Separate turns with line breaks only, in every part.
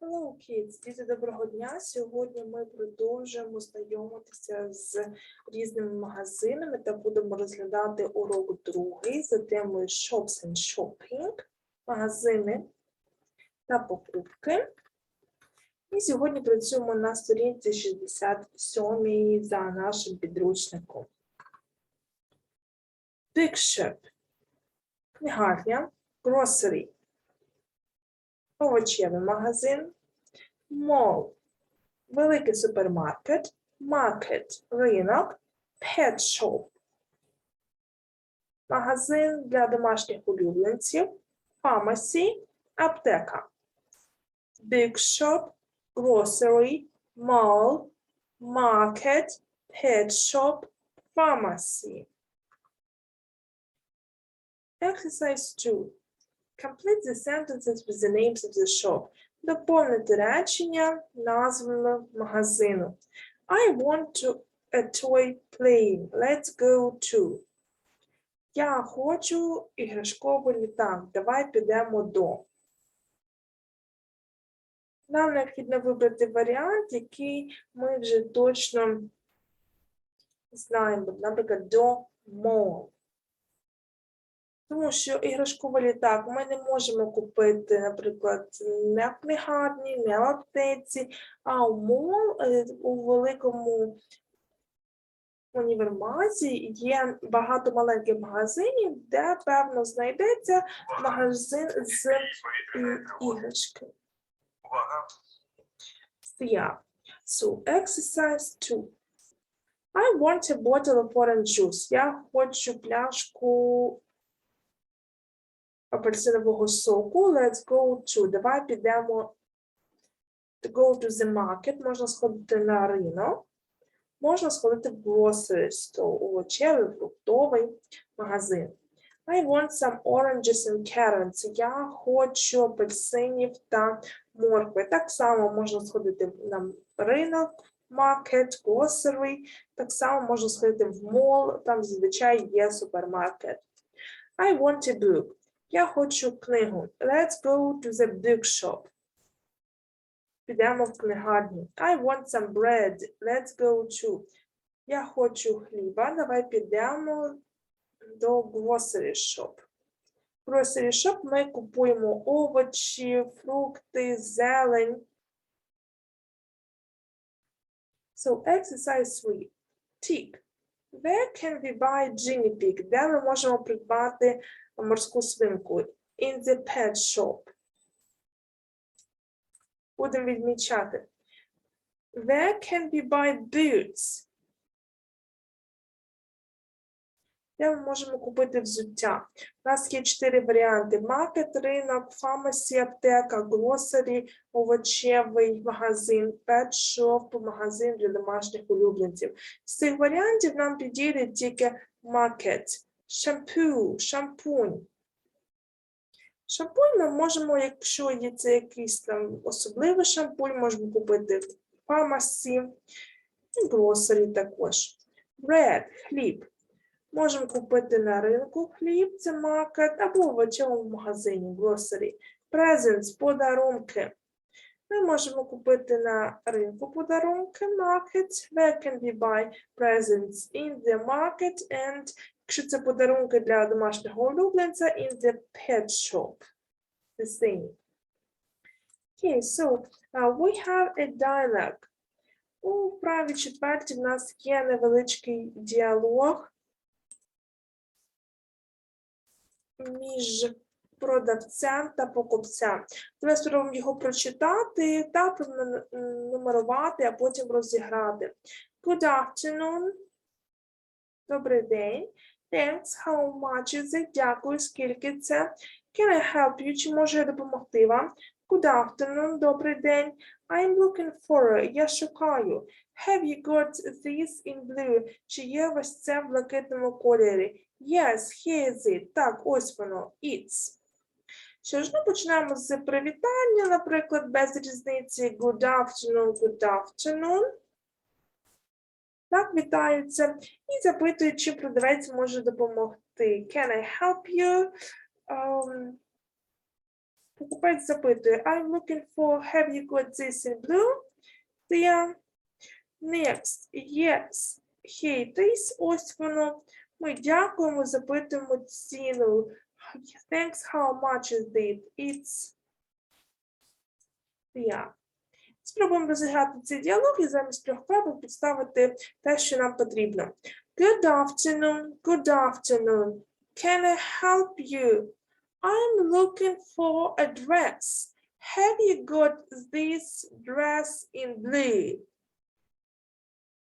Hello, kids! Діти, доброго дня! Сьогодні ми продовжуємо знайомитися з різними магазинами та будемо розглядати урок другий за темою Shops and Shopping, магазини та покупки. І сьогодні працюємо на сторінці 67 за нашим підручником. Big Shop, книгарня, grocery, овочевий магазин, mall, великий супермаркет, маркет, ринок, pet shop, магазин для домашніх улюбленців, pharmacy, аптека, big shop, grocery, mall, market, pet shop, pharmacy. Exercise 2. Complete the sentences with the names of the shop. Доповнити речення назвами магазину. I want to a toy plane. Let's go to. Я хочу іграшковий літак. Давай підемо до. Нам необхідно вибрати варіант, який ми вже точно знаємо. Наприклад, до mall. Тому що іграшковий літак ми не можемо купити, наприклад, не в книгарні, не в аптеці, а у мол е, у великому універмазі є багато маленьких магазинів, де, певно, знайдеться магазин з іграшки.
Увага!
Yeah. So, exercise 2. I want a bottle of orange juice. Я хочу пляшку апельсинового соку. Let's go to. Давай підемо. To go to the market. Можна сходити на ринок. Можна сходити в grocery store, овочевий, фруктовий магазин. I want some oranges and carrots. Я хочу апельсинів та моркви. Так само можна сходити на ринок, market, grocery. Так само можна сходити в мол, там зазвичай є супермаркет. I want a book. Я хочу книгу. Let's go to the bookshop. Підемо в книгарню. I want some bread. Let's go to. Я хочу хліба. Давай підемо до grocery shop. В grocery shop ми купуємо овочі, фрукти, зелень. So exercise 3. Tick. Where can we buy guinea pig? Де ми можемо придбати морську свинку? In the pet shop. Будемо відмічати. Where can we buy boots? Де ми можемо купити взуття? У нас є чотири варіанти: маркет, ринок, фармасі, аптека, глосарі, овочевий магазин, пет-шоп, магазин для домашніх улюбленців. З цих варіантів нам підійде тільки маркет, шампу, шампунь. Шампунь ми можемо, якщо є це якийсь там особливий шампунь, можемо купити в фармасі, і глосарі також. Bread, хліб. Можемо купити на ринку хліб, це маркет, або в овочевому магазині, grocery. Presents, подарунки. Ми можемо купити на ринку подарунки, market. Where can we buy presents? In the market and, якщо це подарунки для домашнього улюбленця, in the pet shop. The same. Okay, so uh, we have a dialogue. У вправі четвертій в нас є невеличкий діалог між продавцем та покупцем. Ми спробуємо його прочитати та пронумерувати, а потім розіграти. Good afternoon. Добрий день. Thanks, how much is it? Дякую, скільки це? Can I help you? Чи можу я допомогти вам? Good afternoon, добрий день. I'm looking for, я шукаю. Have you got this in blue? Чи є ось це в блакитному кольорі? Yes, here is it. Так, ось воно. It's. Що ж, ми починаємо з привітання, наприклад, без різниці. Good afternoon, good afternoon. Так, вітаються. І запитують, чи продавець може допомогти. Can I help you? Um, Покупець запитує, I'm looking for, have you got this in blue? There. Next, yes, here it is. Ось воно. Ми дякуємо, запитуємо ціну. Thanks, how much is it? It's yeah. Спробуємо розіграти цей діалог і замість трьох крапок підставити те, що нам потрібно. Good afternoon, good afternoon. Can I help you? I'm looking for a dress. Have you got this dress in blue?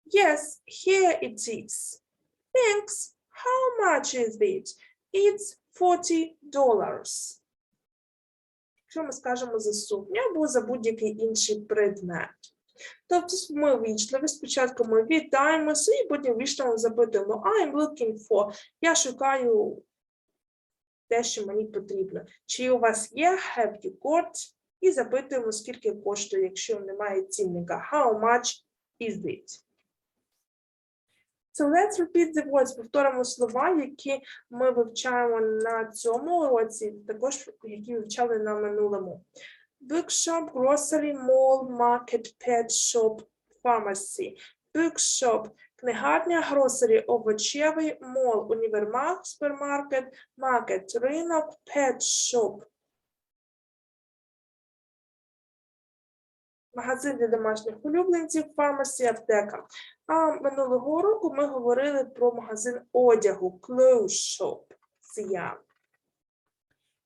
Yes, here it is. Thanks. How much is it? It's $40. Якщо ми скажемо за сукню або за будь-який інший предмет. Тобто ми вічливі, спочатку ми вітаємося і потім вічливо запитуємо I'm looking for. Я шукаю те, що мені потрібно. Чи у вас є have you got? І запитуємо, скільки коштує, якщо немає цінника. How much is it? So let's repeat the words. Повторимо слова, які ми вивчаємо на цьому уроці, також які вивчали на минулому. Bookshop, grocery, mall, market, pet shop, pharmacy. Bookshop – книгарня, grocery, овочевий, мол, універмаг, супермаркет, маркет, ринок, pet shop. Магазин для домашніх улюбленців, pharmacy, аптека. А минулого року ми говорили про магазин одягу, clothes shop.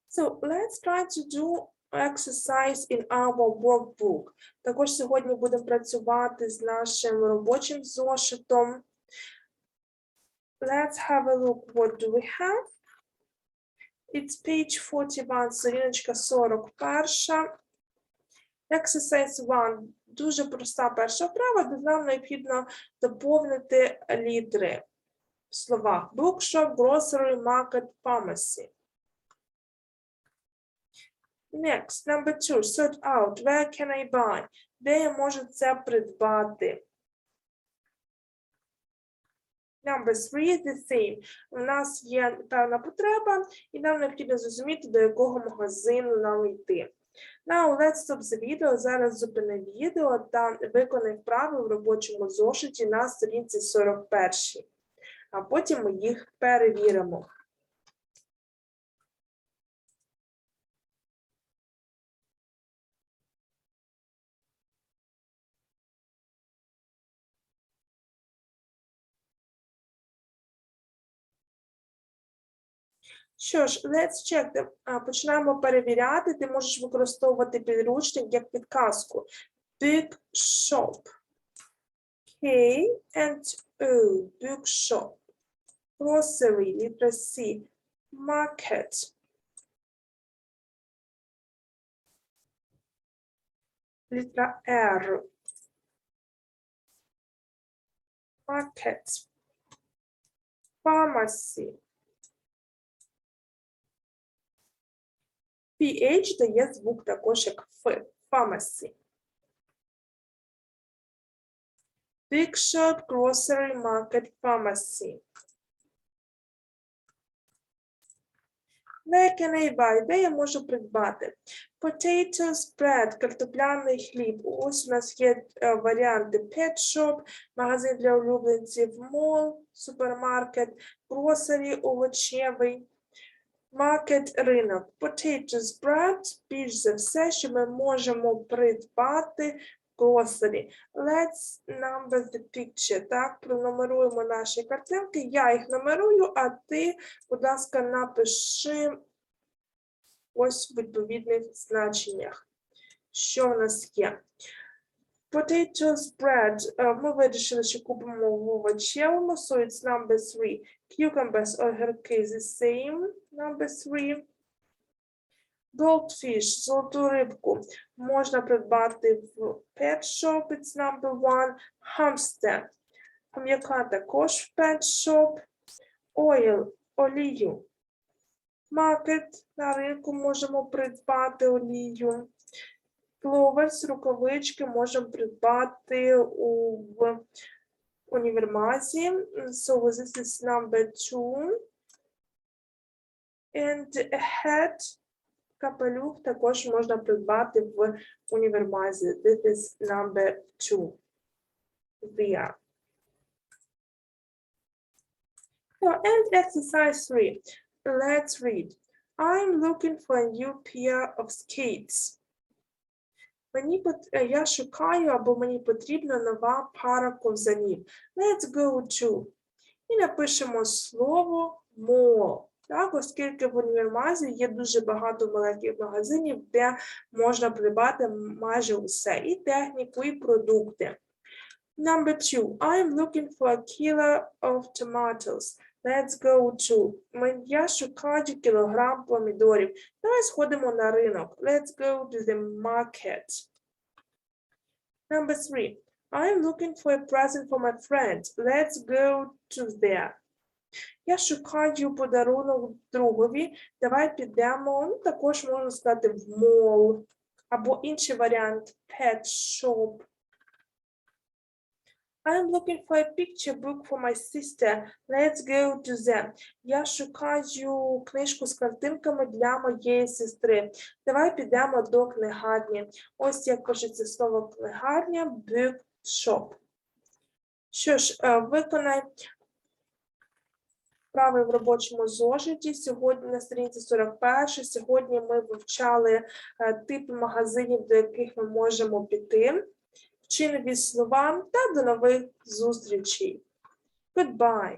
So let's try to do exercise in our workbook. Також сьогодні будемо працювати з нашим робочим зошитом. Let's have a look. What do we have? It's page 41, сторіночка 41. Exercise 1. Дуже проста перша вправа, де нам необхідно доповнити літери в словах bookshop, grocery, market, pharmacy. Next, number two, sort out. Where can I buy? Де я можу це придбати? Number three, the same. У нас є певна потреба, і нам необхідно зрозуміти, до якого магазину нам йти. Now, let's stop the video. Зараз зупини відео та виконай вправи в робочому зошиті на сторінці 41. А потім ми їх перевіримо. Що ж, let's check. Починаємо перевіряти. Ти можеш використовувати підручник як підказку. Big shop. K and O. Big shop. Grocery. Літера C. Market. Літера R. Market. Pharmacy. PH дає звук також як F. Pharmacy. Big shop, grocery, market, pharmacy. Where can I buy? Де я можу придбати? Potatoes, bread, картопляний хліб. Ось у нас є е, варіанти pet shop, магазин для улюбленців, mall, супермаркет, grocery, овочевий. Market ринок. Potatoes bread, більш за все, що ми можемо придбати в grocery. Let's number the picture. Так, пронумеруємо наші картинки. Я їх нумерую, а ти, будь ласка, напиши ось в відповідних значеннях. Що в нас є? Potatoes bread. Е, Ми вирішили, що купимо в овочевому, so it's number three. Cucumbers, огірки the same, number three. Goldfish, золоту рибку, можна придбати в pet shop, it's number one. Hamster, хом'яка також в pet shop. Oil, олію. Market, на ринку можемо придбати олію. Clovers, рукавички можемо придбати у в універмазі. So this is number two. And a hat, Капелюх також можна придбати в універмазі. This is number two. There. So, and exercise three. Let's read. I'm looking for a new pair of skates. Мені е, я шукаю або мені потрібна нова пара ковзанів. Let's go to. І напишемо слово mall. Так, оскільки в універмазі є дуже багато маленьких магазинів, де можна придбати майже усе, і техніку, і продукти. Number two. I'm looking for a kilo of tomatoes. Let's go to. Я шукаю кілограм помідорів. Давай сходимо на ринок. Let's go to the market. Number three. I'm looking for a present for my friend. Let's go to there. Я шукаю подарунок другові. Давай підемо. Ну, також можна сказати в мол. Або інший варіант pet shop. I'm looking for a picture book for my sister. Let's go to them. Я шукаю книжку з картинками для моєї сестри. Давай підемо до книгарні. Ось як пишеться слово книгарня, bookshop. Що ж, е, виконай вправи в робочому зошиті. Сьогодні на сторінці 41. Сьогодні ми вивчали е, типи магазинів, до яких ми можемо піти. Вчи словам слова та до нових зустрічей. Goodbye.